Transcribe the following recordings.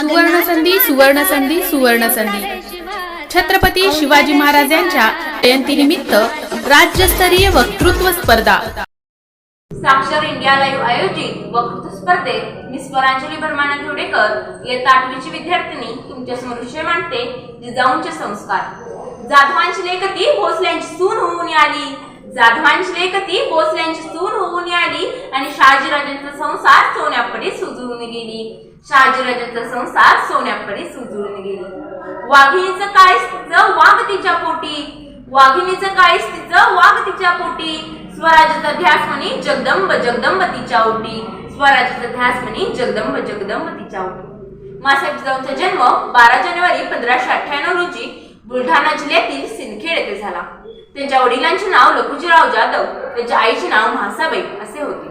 सुवर्ण संधी सुवर्ण संधी सुवर्ण संधी छत्रपती शिवाजी महाराज यांच्या जयंतीनिमित्त राज्यस्तरीय वक्तृत्व स्पर्धा. साक्षर इंडिया लाईव्ह आयोजित वक्तृत्व स्पर्धेत मी स्वरांजली भरमाना घेवडेकर इयत्ता आठवीची विद्यार्थिनी तुमच्यासमोर विषय मांडते जिजाऊंचे संस्कार. जाधवांची लेखती भोसल्यांची सून होऊन आली. जाधवांची लेखती भोसल्यांची सूर होऊन आली आणि शहाजीराजांचा संसार सोन्यापडी सुजून गेली. शहाजीराजांचा संसार सोन्यापडी सुजून गेली. वाघिणीचं काय तिचं वाघ तिच्या पोटी. वाघिणीचं काळीस तिचं वाघ तिच्या पोटी. स्वराज्याचा ध्यास म्हणे जगदंब जगदंब तिच्या ओटी. स्वराज्याचा ध्यास म्हणे जगदंब जगदंब तिच्या ओटी. मासाहेब जिजाऊंचा जन्म बारा जानेवारी पंधराशे अठ्ठ्याण्णव रोजी बुलढाणा जिल्ह्यातील सिंदखेड येथे झाला. त्यांच्या वडिलांचे नाव लखुजीराव जाधव त्यांच्या आईचे नाव म्हासाबाई असे होते.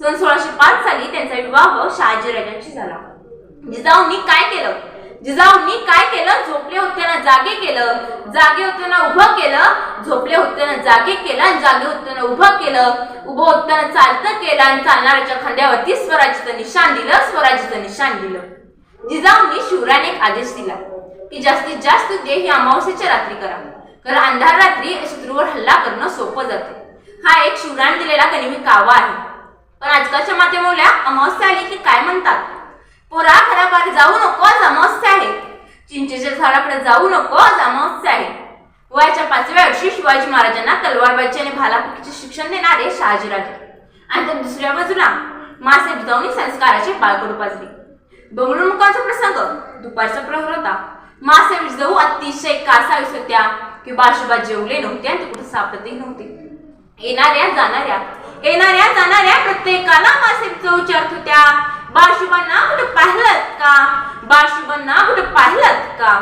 सन सोळाशे पाच साली त्यांचा विवाह शहाजीराजांशी झाला. जिजाऊंनी काय केलं? जिजाऊंनी काय केलं? झोपले होते ना जागे केलं. जागे होताना उभं केलं. झोपले होताना जागे केलं आणि जागे होताना उभं केलं. उभं होताना चालतं केलं आणि चालणाऱ्याच्या खांद्यावरती स्वराज्याचं निशाण दिलं स्वराज्याचं निशाण दिलं. जिजाऊंनी शिवराने एक आदेश दिला की जास्तीत जास्त युद्धे ही अमावस्येच्या रात्री करा. कारण अंधार रात्री शत्रूवर हल्ला करणं सोपं जाते. हा एक शिवराण दिलेला गनिमी कावा आहे. पण आजकालच्या माध्यमाला अमावस्या आली की काय म्हणतात? पोरा घराबाहेर जाऊ नको आज अमावस्या आहे. चिंचेच्या झाडाकडे जाऊ नको आज अमावस्या आहे. वयाच्या पाचव्या वर्षी शिवाजी महाराजांना तलवारबाजी आणि भालाफुकीचे शिक्षण देणारे शहाजीराजे. आणि तर दुसऱ्या बाजूला मासे जाऊन संस्काराचे बाळकडू पाजले. बंगळुरुमुखाचा प्रसंग. दुपारचा प्रहर होता. मासे जाऊ अतिशय कासावीस होत्या. की बाशुबा जेवले नव्हते आणि ते कुठे सापडतही नव्हते. येणाऱ्या जाणाऱ्या. येणाऱ्या जाणाऱ्या प्रत्येकाला मासेच विचारत होत्या. बाशुबांना कुठे पाहिलं का? बाशुबांना कुठे पाहिलं का?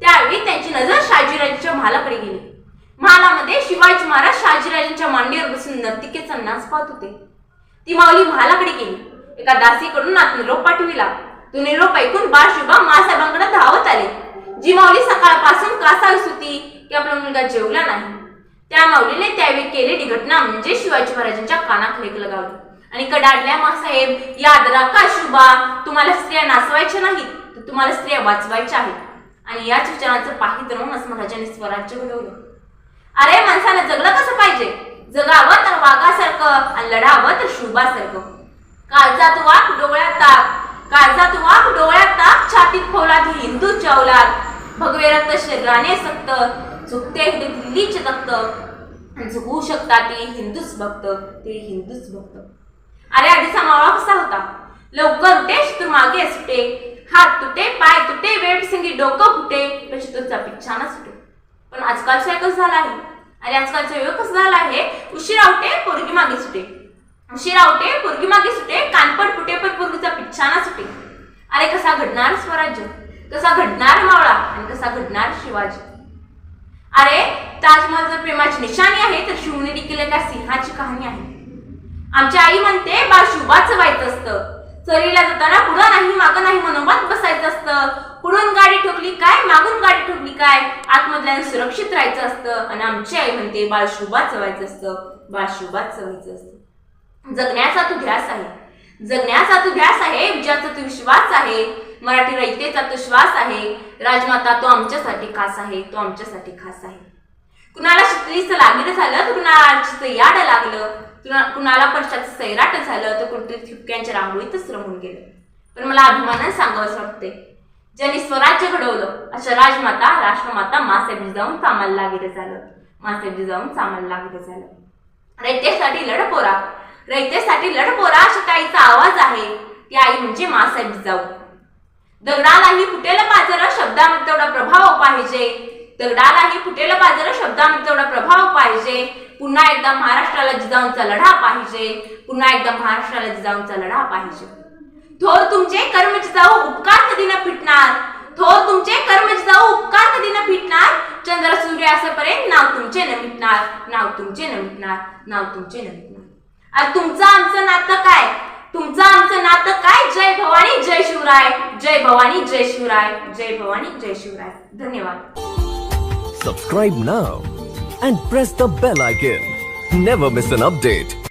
त्यावेळी त्यांची नजर शाजीराजांच्या महालाकडे गेली. महालामध्ये शिवाजी महाराज शाजीराजांच्या मांडीवर बसून नर्तिकेचा नाच पाहत होते. ती माऊली महालाकडे गेली. एका दासीकडून आत निरोप पाठविला. तो निरोप ऐकून बाळशुभा मासाहेबांकडे धावत आले. जी माऊली सकाळपासून कासावीस होती की आपला मुलगा जेवला नाही. त्या माऊलीने त्यावेळी केलेली घटना म्हणजे शिवाजी महाराजांच्या कानात लेख लगावली. आणि कडाडल्या मासाहेब याद राखा शुभा तुम्हाला स्त्रिया नाचवायच्या नाहीत तर तुम्हाला स्त्रिया वाचवायच्या आहेत. आणि याच विचारांचं पाहिजे म्हणूनच महाराजांनी स्वराज्य घडवलं. अरे माणसानं जगलं कसं पाहिजे? जगावं तर वाघासारखं आणि लढावं तर शुभासारखं. काळजात वाघ डोळ्यात ताक काळजात वाघ डोळ्यात ताक छातीत फौलाद हिंदू चौलाद भगवे रक्त शरीराने सक्त झुकते दिल्लीचे तक्त आणि झुकवू शकता ते हिंदूच भक्त ते हिंदूच भक्त. अरे आधीचा मावळा कसा होता? लवकर उठे शत्रू मागे सुटे. हात तुटे पाय तुटे वेळ सिंगी डोकं फुटे पण शत्रूचा पिच्छाना सुटे. पण आजकालचा कसं झाला आहे. अरे आजकालचा युग कसं झाला आहे? उशिरा उठे पोरगी मागे सुटे. उशिरा उठे पोरगी मागे सुटे कानपट फुटे पण पोरगीचा पिच्छाना सुटे. अरे कसा घडणार स्वराज्य. कसा घडणार मावळा आणि कसा घडणार शिवाजी. अरे ताजमहल जर प्रेमाची निशाणी आहे तर शिवनेरी केलेल्या सिंहाची कहाणी आहे. आमची आई म्हणते बाळ शुभाच व्हायचं असतं. चरीला जाताना पुढं नाही मागं नाही मनोमत बसायचं असतं. पुढून गाडी ठोकली काय मागून गाडी ठोकली काय? आतमधल्याने सुरक्षित राहायचं असतं. आणि आमची आई म्हणते बाळ शुभाच व्हायचं असतं. बाळ शुभाच व्हायचं असतं. जगण्याचा तू ध्यास आहे. जगण्याचा तू ध्यास आहे विजयाचा तू विश्वास आहे. मराठी रयतेचा तो श्वास आहे. राजमाता तो आमच्यासाठी खास आहे तो आमच्यासाठी खास आहे. कुणाला शित्रीचं लागलं झालं तर कुणाला आळशीचं याड लागलं तुला कुणाला परशाचं सैराट झालं तर कोणतरी ठिपक्यांच्या रांगोळीतच रमून गेलं. पण मला अभिमानानं सांगावंच वाटते ज्यांनी स्वराज्य घडवलं अशा राजमाता राष्ट्रमाता मासे जाऊन कामाला लागेल झालं. मासे जाऊन कामाला लागेल झालं. रयतेसाठी लढपोरा रयतेसाठी लढपोरा अशा ताईचा आवाज आहे ती आई म्हणजे मासे जाऊ. दगडालाही फुटेल पाजर शब्दामध्ये तेवढा प्रभाव पाहिजे. दगडालाही फुटेल पाजर शब्दामध्ये तेवढा प्रभाव पाहिजे. पुन्हा एकदा महाराष्ट्राला जिजाऊंचा लढा पाहिजे. पुन्हा एकदा महाराष्ट्राला जिजाऊंचा लढा पाहिजे. थोर तुमचे कर्म जिजाऊ उपकार कधी न फिटणार? थोर तुमचे कर्म जिजाऊ उपकार कधी न फिटणार? चंद्र सूर्य असेपर्यंत नाव तुमचे न मिटणार. नाव तुमचे न मिटणार. नाव तुमचे न मिटणार. आणि तुमचं आमचं नातं काय? तुमचं आमचं नातं काय? जय भवानी जय शिवराय. जय भवानी जय शिवराय. जय भवानी जय शिवराय. धन्यवाद. Subscribe now and press the bell icon. Never miss an update.